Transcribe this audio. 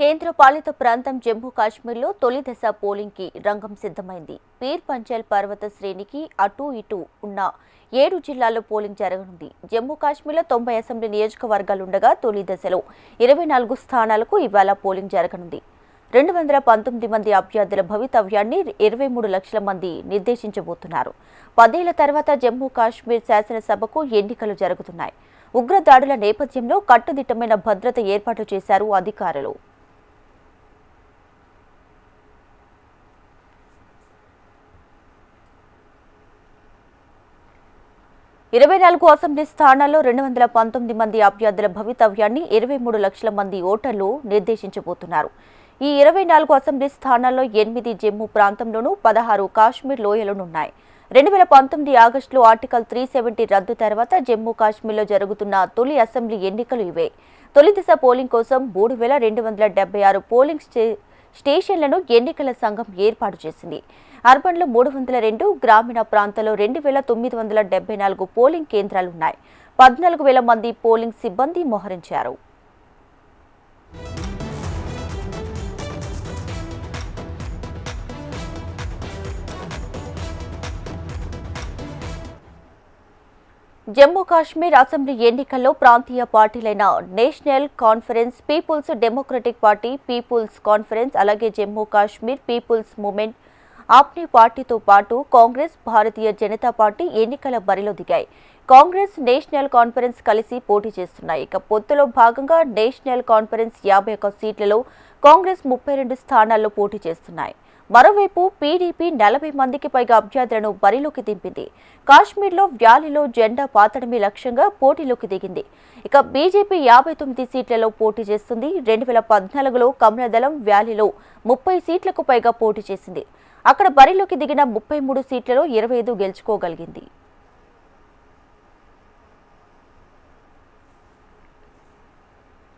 కేంద్ర పాలిత ప్రాంతం జమ్మూ కాశ్మీర్లో తొలి దశ పోలింగ్కి రంగం సిద్ధమైంది. పీర్ పంచల్ పర్వత శ్రేణికి అటూ ఇటూ ఉన్న ఏడు జిల్లాల్లో పోలింగ్ జరగనుంది. జమ్మూ కాశ్మీర్లో తొంభై అసెంబ్లీ నియోజకవర్గాలుండగా తొలి దశలో ఇరవై నాలుగు స్థానాలకు ఇవాళ పోలింగ్ జరగనుంది. రెండు వందల పంతొమ్మిది మంది అభ్యర్థుల భవితవ్యాన్ని ఇరవై మూడు లక్షల మంది నిర్దేశించబోతున్నారు. పదేళ్ళ తర్వాత జమ్మూ కాశ్మీర్ శాసనసభకు ఎన్నికలు జరుగుతున్నాయి. ఉగ్రదాడుల నేపథ్యంలో కట్టుదిట్టమైన భద్రత ఏర్పాటు చేశారు అధికారులు. ఇరవై నాలుగు అసెంబ్లీ స్థానాల్లో రెండు వందల పంతొమ్మిది మంది అభ్యర్థుల భవితవ్యాన్ని ఇరవై మూడు లక్షల మంది ఓటర్లు నిర్దేశించబోతున్నారు. ఈ ఇరవై నాలుగు అసెంబ్లీ స్థానాల్లో ఎనిమిది జమ్మూ ప్రాంతంలోనూ పదహారు కాశ్మీర్ లోయలోనున్నాయి రెండు వేల పంతొమ్మిది ఆగస్టులో ఆర్టికల్ త్రీ సెవెంటీ రద్దు తర్వాత జమ్మూ కాశ్మీర్లో జరుగుతున్న తొలి అసెంబ్లీ ఎన్నికలు ఇవే. తొలి దిశ పోలింగ్ కోసం మూడు వేల రెండు వందల డెబ్బై ఆరు పోలింగ్ స్టేషన్లను ఎన్నికల సంఘం ఏర్పాటు చేసింది. అర్బన్లో మూడు వందల రెండు గ్రామీణ ప్రాంతాల్లో రెండు వేల తొమ్మిది వందల డెబ్బై నాలుగు పోలింగ్ కేంద్రాలున్నాయి పద్నాలుగు వేల మంది పోలింగ్ సిబ్బంది మోహరించారు. జమ్మూ కాశ్మీర్ అసెంబ్లీ ఎన్నికల్లో ప్రాంతీయ పార్టీలైన national conference peoples democratic party peoples conference అలాగే జమ్మూ కాశ్మీర్ పీపుల్స్ మూమెంట్ ఆప్నీ పార్టీతో పాటు కాంగ్రెస్ భారతీయ జనతా పార్టీ ఎన్నికల బరిలో దిగాయి. కాంగ్రెస్ నేషనల్ కాన్ఫరెన్స్ కలిసి పోటీ చేస్తున్నాయి. ఇక పొత్తులో భాగంగా నేషనల్ కాన్ఫరెన్స్ యాభై ఒక్క సీట్లలో కాంగ్రెస్ ముప్పై రెండు స్థానాల్లో పోటీ చేస్తున్నాయి. మరోవైపు పీడీపీ నలభై మందికి పైగా అభ్యర్థులను బరిలోకి దింపింది. కాశ్మీర్లో వ్యాలీలో జెండా పాతడమే లక్ష్యంగా పోటీలోకి దిగింది. ఇక బీజేపీ యాభై తొమ్మిది సీట్లలో పోటీ చేస్తుంది. రెండు వేల పద్నాలుగులో కమలదళం వ్యాలీలో ముప్పై సీట్లకు పైగా పోటీ చేసింది. అక్కడ బరిలోకి దిగిన ముప్పై మూడు సీట్లలో ఇరవై ఐదు గెలుచుకోగలిగింది.